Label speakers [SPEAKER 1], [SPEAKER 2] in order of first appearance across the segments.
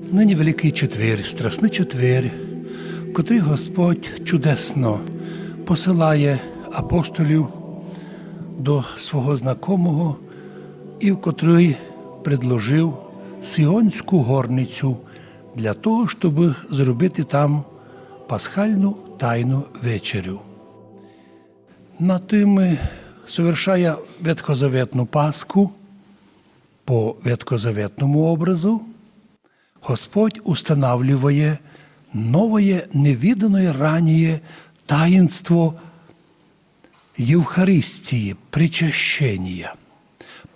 [SPEAKER 1] Нині Великий Четвір, Страсний Четвір, в котрий Господь чудесно посилає апостолів до свого знакомого і в котрий предложив Сіонську горницю для того, щоб зробити там пасхальну тайну вечерю. На тим совершає ветхозаветну Пасху по ветхозаветному образу. Господь устанавливає новое, невиданное ранее таинство Євхаристії, причащення.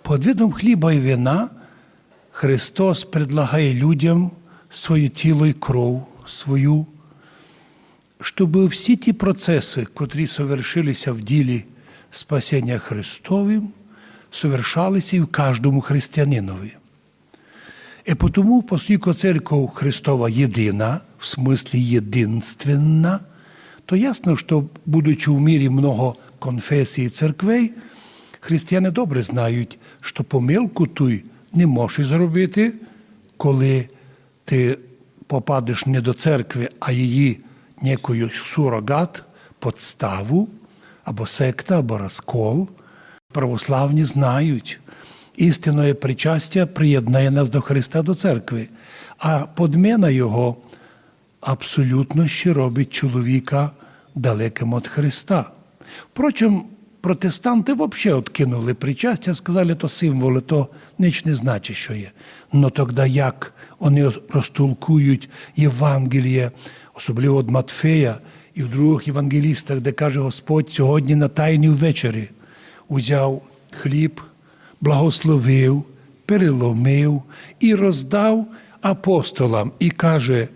[SPEAKER 1] Под видом хліба і вина Христос предлагає людям своє тіло і кров свою, щоб всі ті процеси, котрі совершилися в ділі спасіння Христовим, совершалися і в кожному християнинові. І тому, поскольку церковь Христова єдина, в смислі єдинственна, то ясно, що, будучи в мірі много конфесій і церквей, християни добре знають, що помилку той не можеш зробити, коли ти попадеш не до церкви, а її некою сурогат, подставу, або секта, або розкол. Православні знають, істинне причастя приєднає нас до Христа до церкви, а подміна Його абсолютно ще робить чоловіка далеким від Христа. Впрочем, протестанти взагалі відкинули причастя, сказали, то символи, то ніч не значить, що є. Ну тоді як вони розтолкують Євангеліє, особливо від Матфея і в других євангелістах, де каже Господь сьогодні на тайній ввечері узяв хліб, благословив, переломив і роздав апостолам і каже: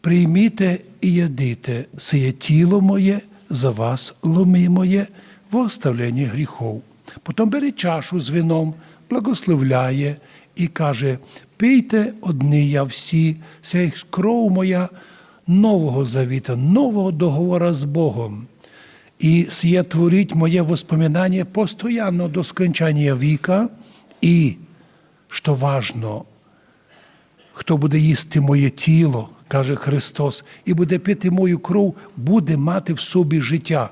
[SPEAKER 1] прийміте і ядите, сиє тіло моє за вас ломимоє в оставленні гріхов. Потім бере чашу з вином, благословляє і каже: пийте одні я всі, сяй кров моя нового завіта, нового договора з Богом. І сіє творить моє воспоминання постоянно до скончання віка, і, що важно, хто буде їсти моє тіло, каже Христос, і буде пити мою кров, буде мати в собі життя.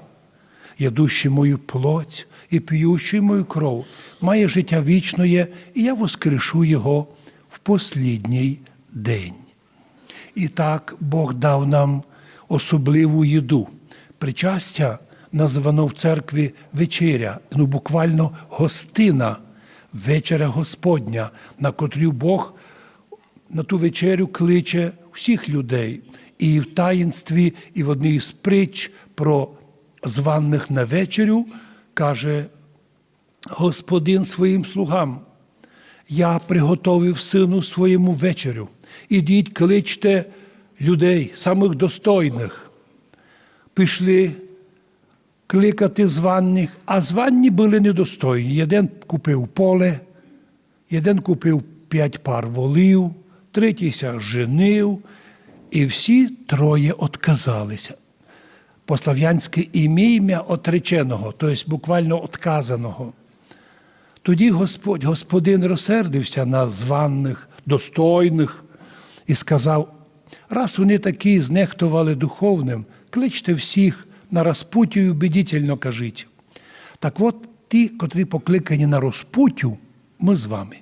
[SPEAKER 1] Ядущий мою плоть і п'ющий мою кров, має життя вічне, і я воскрешу його в послідній день. І так Бог дав нам особливу їду. Причастя названо в церкві вечеря, ну буквально гостина, вечеря Господня, на котрю Бог на ту вечерю кличе всіх людей. І в таїнстві, і в одній з притч про званих на вечерю каже Господин своїм слугам. Я приготовив сину своєму вечерю. Ідіть, кличте людей, самих достойних. Пішли кликати званих, а звані були недостойні. Один купив поле, один купив п'ять пар волів, третій ся женив, і всі троє отказалися. По-слав'янськи ім'я отреченого, тобто буквально отказаного. Тоді Господь, Господин розсердився на званих, достойних і сказав: раз вони такі знехтували духовним, кличте всіх на розпуттю убедительно кажіть. Так от ті, котрі покликані на розпуттю, ми з вами.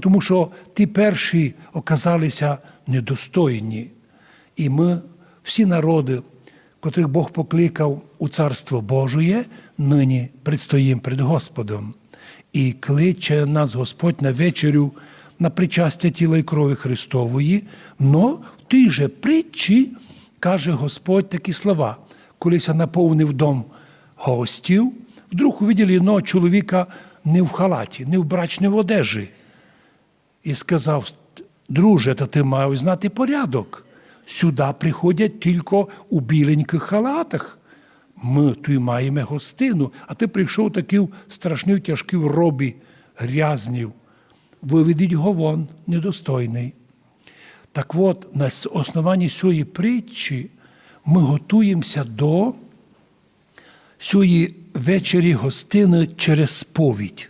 [SPEAKER 1] Тому що ті перші оказалися недостойні. І ми, всі народи, котрих Бог покликав у Царство Божоє, нині предстоїмо перед Господом. І кличе нас Господь на вечерю на причастя тіла і крові Христової, но в тій же притчі каже Господь такі слова. Колись наповнив дом гостів, вдруг увиділи одного чоловіка не в халаті, не в брачній одежі. І сказав, друже, та ти маєш знати порядок. Сюди приходять тільки у біленьких халатах. Ми тут маємо гостину, а ти прийшов такий страшний, тяжкий в робі, грязнів. Виведіть його вон, недостойний. Так от, на основанні цієї притчі ми готуємося до цієї вечері гостини через сповідь.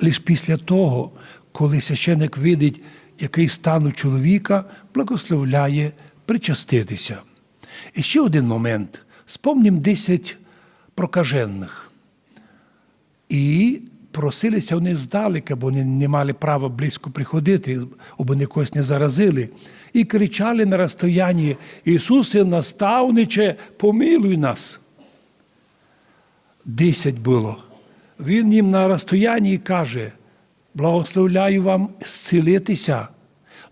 [SPEAKER 1] Лише після того, коли священик видить, який стан у чоловіка благословляє причаститися. І ще один момент. Спомнім 10 прокажених. І просилися вони здалека, бо вони не мали права близько приходити, або вони когось не заразили. І кричали на розстоянні: Ісусе, наставниче, помилуй нас. Десять було. Він їм на розстоянні каже: благословляю вам зцілитися,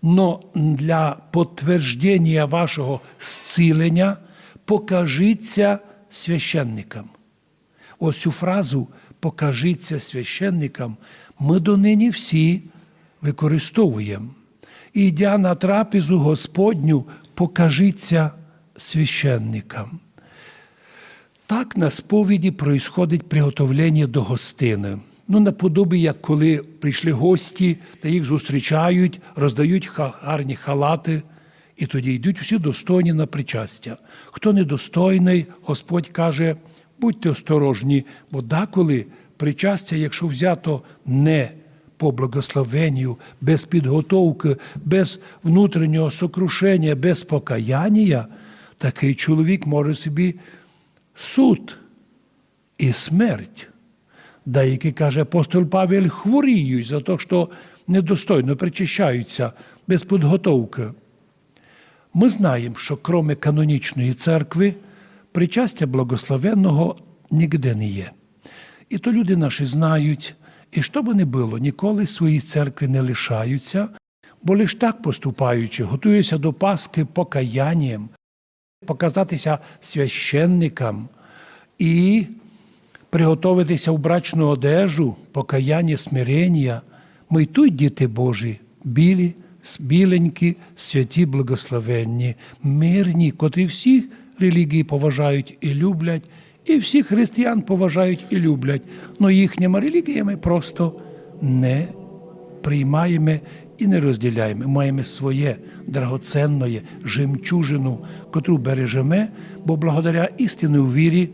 [SPEAKER 1] но для підтвердження вашого зцілення покажіться священникам. Ось цю фразу покажіться священникам ми донині всі використовуємо. І йдя на трапезу Господню, покажіться священникам. Так на сповіді происходить приготовлення до гостини. Ну, наподобі, як коли прийшли гості та їх зустрічають, роздають гарні халати, і тоді йдуть всі достойні на причастя. Хто недостойний, Господь каже, будьте осторожні, бо деколи причастя, якщо взято не по благословенню, без підготовки, без внутрішнього сокрушення, без покаяння, такий чоловік може собі суд і смерть. Деякі, каже апостол Павел, хворіють за те, що недостойно причащаються без підготовки. Ми знаємо, що крім канонічної церкви, причастя благословенного ніде не є. І то люди наші знають, і що би не було, ніколи своїй церкви не лишаються, бо лиш так поступаючи, готуються до Пасхи покаянням, показатися священникам і приготуватися в брачну одежу, покаяння, смирення. Ми й тут, діти Божі, білі, біленькі, святі, благословенні, мирні, котрі всі релігії поважають і люблять, і всіх християн поважають і люблять. Но їхніми релігіями просто не приймаємо і не розділяємо. Маємо своє драгоценне жемчужину, котру бережемо, бо благодаря істини у вірі,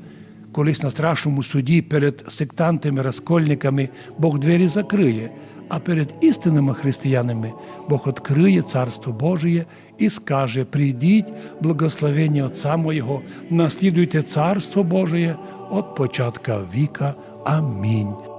[SPEAKER 1] колись на страшному суді перед сектантами, розкольниками Бог двері закриє, а перед істинними християнами Бог відкриє Царство Божє і скаже: прийдіть, благословення Отця Моєго, наслідуйте Царство Божє от початка віка. Амінь.